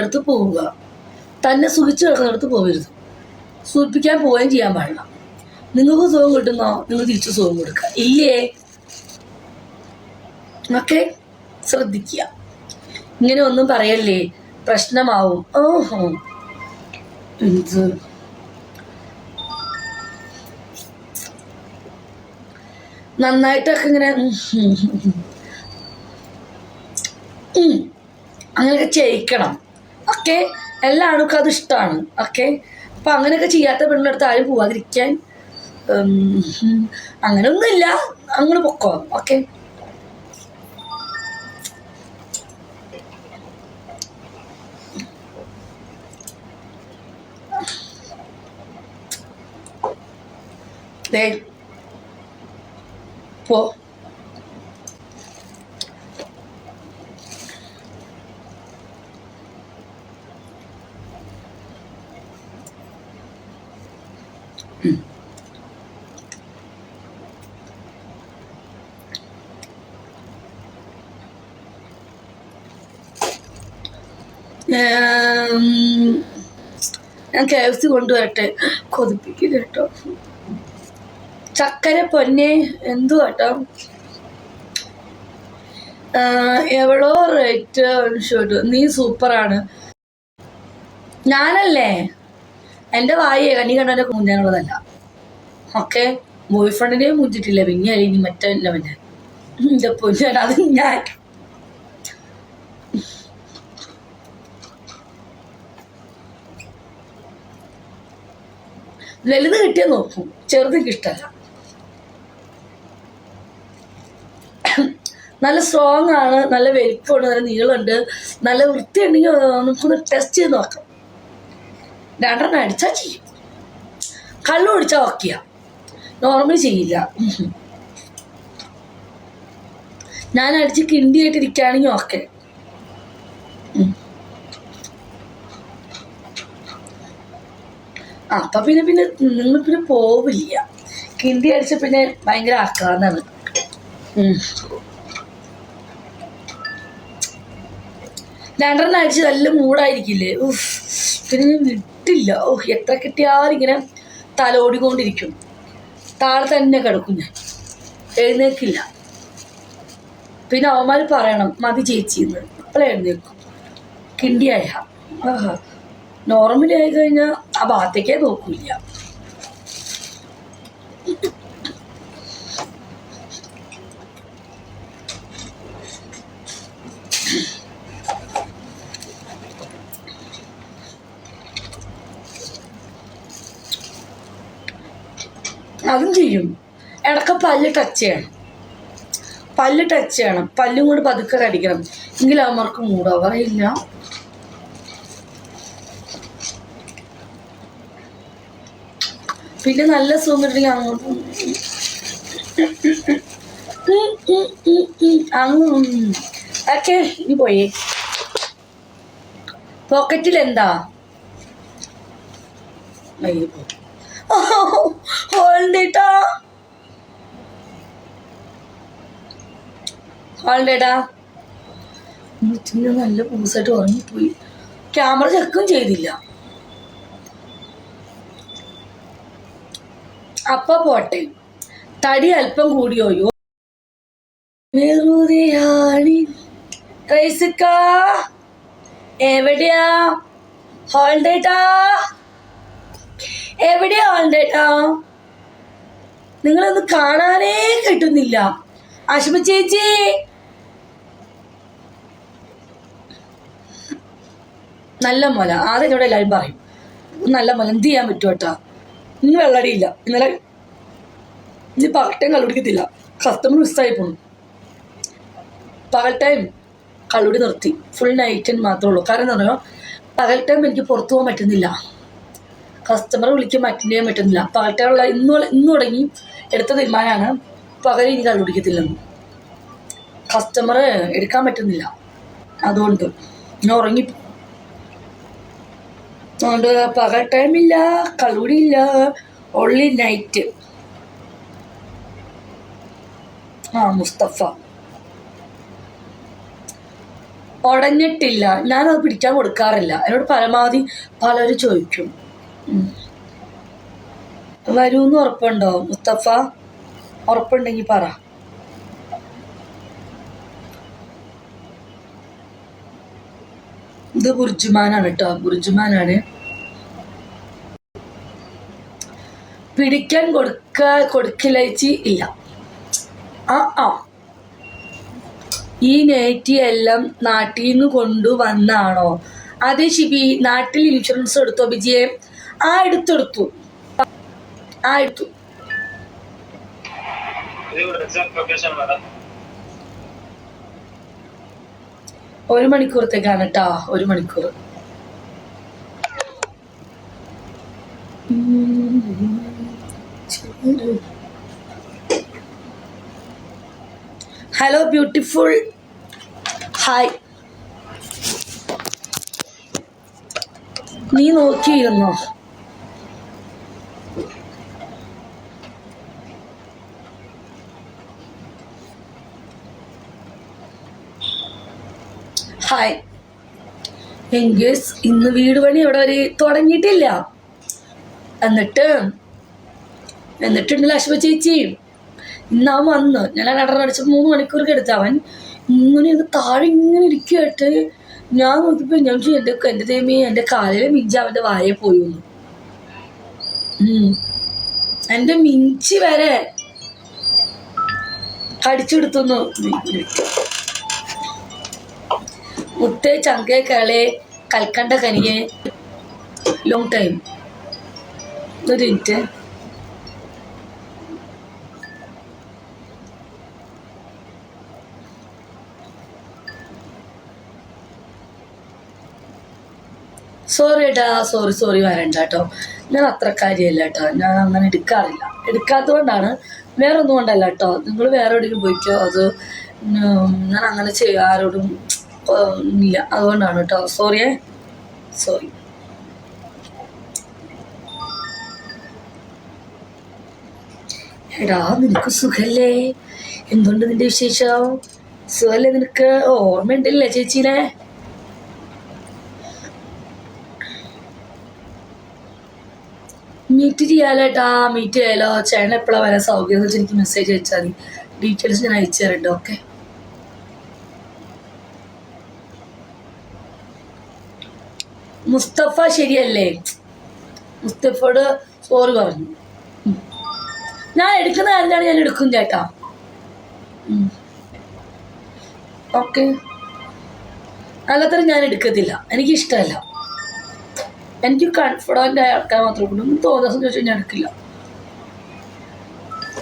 അടുത്ത് പോവുക. തന്നെ സുഖിച്ചു കിടക്കുന്നിടത്ത് പോകരുത് സൂചിപ്പിക്കാൻ പോവുകയും ചെയ്യാൻ പാടില്ല. നിങ്ങൾക്ക് സുഖം കിട്ടുന്നോ? നിങ്ങൾ തിരിച്ചു സുഖം കൊടുക്കുക. ഇല്ലേ? ഒക്കെ ശ്രദ്ധിക്കുക. ഇങ്ങനെ ഒന്നും പറയല്ലേ? പ്രശ്നമാവും. ഓഹോ. എന്ത്? നന്നായിട്ടൊക്കെ ഇങ്ങനെ. അങ്ങനെയൊക്കെ ചെയ്യിക്കണം. ഓക്കെ? എല്ലാ ആണുക്കും അത് ഇഷ്ടമാണ് ഓക്കെ? അപ്പം അങ്ങനെയൊക്കെ ചെയ്യാത്ത പെണ്ണിന്റെ ആരും പോവാതിരിക്കാൻ അങ്ങനെയൊന്നുമില്ല അങ്ങനെ പൊക്കോ. ഓക്കെ? പോ. ഞാൻ കെ എഫ് സി കൊണ്ടുവരട്ടെ. കൊതിപ്പിക്കില്ല കേട്ടോ. ചക്കര പൊന്നെ എന്തു കേട്ടോ? എവളോ റേറ്റ് നീ സൂപ്പറാണ് ഞാനല്ലേ? എന്റെ വായി കണ്ണി കണ്ടവന്റെ കുഞ്ഞാനുള്ളതല്ല ഓക്കെ ബോയ് ഫ്രണ്ടിനെയും മുഞ്ചിട്ടില്ല. പിന്നെ ഇനി മറ്റവന്റെ എന്റെ പൊന്നാണ് അത് ഞാൻ. വലുത് കിട്ടിയാൽ നോക്കും. ചെറുത് എനിക്ക് ഇഷ്ടമല്ല നല്ല സ്ട്രോങ് ആണ് നല്ല വലിപ്പമുണ്ട് നല്ല നീളമുണ്ട്. നല്ല വൃത്തിയുണ്ടെങ്കിൽ നമുക്കൊന്ന് ടെസ്റ്റ് ചെയ്ത് നോക്കാം. രണ്ടെണ്ണം അടിച്ചാൽ ചെയ്യും. കള്ളു കുടിച്ചാൽ ഓക്കെയാ നോർമൽ ചെയ്യില്ല. ഞാൻ അടിച്ച് കിണ്ടിയായിട്ട് ഇരിക്കുകയാണെങ്കിൽ ഓക്കെ അപ്പൊ പിന്നെ പിന്നെ നിങ്ങൾ പിന്നെ പോവില്ല. കിണ്ടി അടിച്ച പിന്നെ ഭയങ്കര ആക്രാന്താണ്. രണ്ടെണ്ണം അടിച്ച് നല്ല മൂടായിരിക്കില്ലേ ഉഫ്. പിന്നെ വിട്ടില്ല ഓഹ് എത്ര കിട്ടിയാലും ഇങ്ങനെ തലോടിക്കൊണ്ടിരിക്കും. താഴെ തന്നെ കിടക്കും ഞാൻ. എഴുന്നേക്കില്ല പിന്നെ അവന്മാർ പറയണം മതി ചേച്ചിന്ന് അപ്പോൾ എഴുന്നേക്കും കിണ്ടിയായ. ആയി കഴിഞ്ഞാൽ ആ ഭാഗത്തേക്കേ നോക്കൂല അതും ചെയ്യും ഇടയ്ക്ക് പല്ല് ടച്ച് ചെയ്യണം പല്ല് ടച്ച് ചെയ്യണം പല്ലും കൂടി പതുക്കെ കടിക്കണം എങ്കിൽ അവന്മാർക്ക് മൂടാവാറില്ല പിന്നെ നല്ല സുഖം അങ്ങോട്ടും അങ്ങോട്ട് ഇനി പോയേ പോക്കറ്റിൽ എന്താ ഹോൾഡേട്ടാ. ഹോൾഡേട്ടാ. നല്ല പൂസായിട്ട് ഉറങ്ങിപ്പോയി. ക്യാമറ ചെക്കും ചെയ്തില്ല. അപ്പ പോട്ടെ. തടി അല്പം കൂടിയോയോ റൈസിക്ക. എവിടെയാ? ഹോൾഡേട്ടാ. എവിടെയാ ആളുണ്ടേട്ടാ നിങ്ങളൊന്ന് കാണാനേ കിട്ടുന്നില്ല. അശ്മ ചേച്ചി. നല്ല മുല. ആദ്യം എന്നോട് എല്ലാവരും പറയും നല്ല മുല എന്ത് ചെയ്യാൻ പറ്റും കേട്ടാ ഇന്ന് വെള്ളടിയില്ല. ഇന്നലെ ഇനി പകൽ ടൈം കള്ളുടിക്കത്തില്ല കസ്റ്റമർ മിസ്സായി പോണു. പകൽ ടൈം കള്ളുടി നിർത്തി. ഫുൾ നൈറ്റ് മാത്രമേ ഉള്ളൂ. കാരണം എന്ന് പറഞ്ഞാൽ പകൽ ടൈം എനിക്ക് പുറത്തു പോകാൻ പറ്റുന്നില്ല. കസ്റ്റമർ വിളിക്കാൻ അറ്റൻഡ് ചെയ്യാൻ പറ്റുന്നില്ല ടൈമുള്ള ഇന്ന് ഇന്ന് തുടങ്ങി എടുത്ത തീരുമാനമാണ് പകരം ഇനി കണ്ടുപിടിക്കത്തില്ലെന്ന്. കസ്റ്റമർ എടുക്കാൻ പറ്റുന്നില്ല. അതുകൊണ്ട് ഞാൻ ഉറങ്ങി. അതുകൊണ്ട് പകൽ ടൈമില്ല കളുടിയില്ല ഓൺലി നൈറ്റ് ആ മുസ്തഫ. ഉടഞ്ഞിട്ടില്ല. ഞാനത് പിടിക്കാൻ കൊടുക്കാറില്ല. എന്നോട് പരമാവധി പലരും ചോദിക്കും. വരൂന്ന് ഉറപ്പുണ്ടോ മുസ്തഫ? ഉറപ്പുണ്ടെങ്കിൽ പറ. ഇത് ബുർജുമാനാണ് കേട്ടോ ബുർജുമാനാണ് പിടിക്കാൻ കൊടുക്ക കൊടുക്കലയച്ചി ഇല്ല. ആ ആ. ഈ നെറ്റി എല്ലാം നാട്ടിൽ നിന്ന് കൊണ്ടുവന്നാണോ? അതെ ഷിബി നാട്ടിൽ ഇൻഷുറൻസ് എടുത്തോ ബിജിയെ? ആ എടുത്തെടുത്തു. ആ എടുത്തു. ഒരു മണിക്കൂറത്തേക്കാണ് കേട്ടോ ഒരു മണിക്കൂർ. ഹലോ ബ്യൂട്ടിഫുൾ ഹായ് നീ നോക്കിയിരുന്നോ? ഹായ്. എങ്കേസ് ഇന്ന് വീട് പണി ഇവിടെ വരെ തുടങ്ങിയിട്ടില്ല. എന്നിട്ട് എന്നിട്ടുണ്ടല്ലോ അശ്വ ചേച്ചി. ഇന്ന് അവൻ വന്ന് ഞാൻ അടറടിച്ച് മൂന്ന് മണിക്കൂർ എടുത്ത അവൻ ഇങ്ങനെ താഴെ ഇങ്ങനെ ഇരിക്കുകയായിട്ട് ഞാൻ നോക്കിയപ്പോൾ ഞാൻ ചോദിച്ചു, എന്റെ എന്റെ എന്റെ എന്റെ കാലിലെ മിഞ്ചി അവന്റെ വായെ പോയി വന്നു. എന്റെ മിഞ്ചി വരെ കടിച്ചെടുത്തുന്നു മുത്തേ ചങ്കേ കേളെ കൽക്കണ്ട കനിയെ. ലോങ് ടൈം ഒരു മിനിറ്റ് സോറി ഏട്ടാ സോറി സോറി വരണ്ട കേട്ടോ ഞാൻ അത്ര കാര്യമല്ല കേട്ടോ ഞാൻ അങ്ങനെ എടുക്കാറില്ല. എടുക്കാത്തതുകൊണ്ടാണ് വേറെ ഒന്നും കൊണ്ടല്ല കേട്ടോ നിങ്ങൾ വേറെ എവിടെയെങ്കിലും പോയിക്കോ? അത് ഞാൻ അങ്ങനെ ചെയ്യും ആരോടും ഇല്ല. അതുകൊണ്ടാണ് കേട്ടോ സോറിയേ സോറി എടാ നിനക്ക് സുഖല്ലേ? എന്തുണ്ട് നിന്റെ വിശേഷം? സുഖല്ലേ നിനക്ക്? ഓർമ്മയുണ്ടല്ലേ ചേച്ചീനെ? മീറ്റ് ചെയ്യാലേട്ടാ മീറ്റ് ചെയ്യാലോ. ചേട്ടൻ എപ്പോഴാണ് വരാൻ സൗകര്യം എനിക്ക് മെസ്സേജ് അയച്ചാൽ മതി. ഡീറ്റെയിൽസ് ഞാൻ അയച്ചു തരണ്ടോ ഓക്കെ മുസ്തഫ ശരിയല്ലേ? മുസ്തഫയോട് സോറി പറഞ്ഞു ഞാൻ എടുക്കുന്ന കാര്യമാണ് ഞാൻ എടുക്കും ചേട്ടാ. ഓക്കെ അല്ലാത്തരം ഞാൻ എടുക്കത്തില്ല. എനിക്കിഷ്ടമല്ല. എനിക്ക് കോൺഫിഡന്റ് ആയ ആൾക്കാർ മാത്രമേ ഉള്ളൂ. തോന്നുന്ന ചോദിച്ചാൽ ഞാൻ എടുക്കില്ല.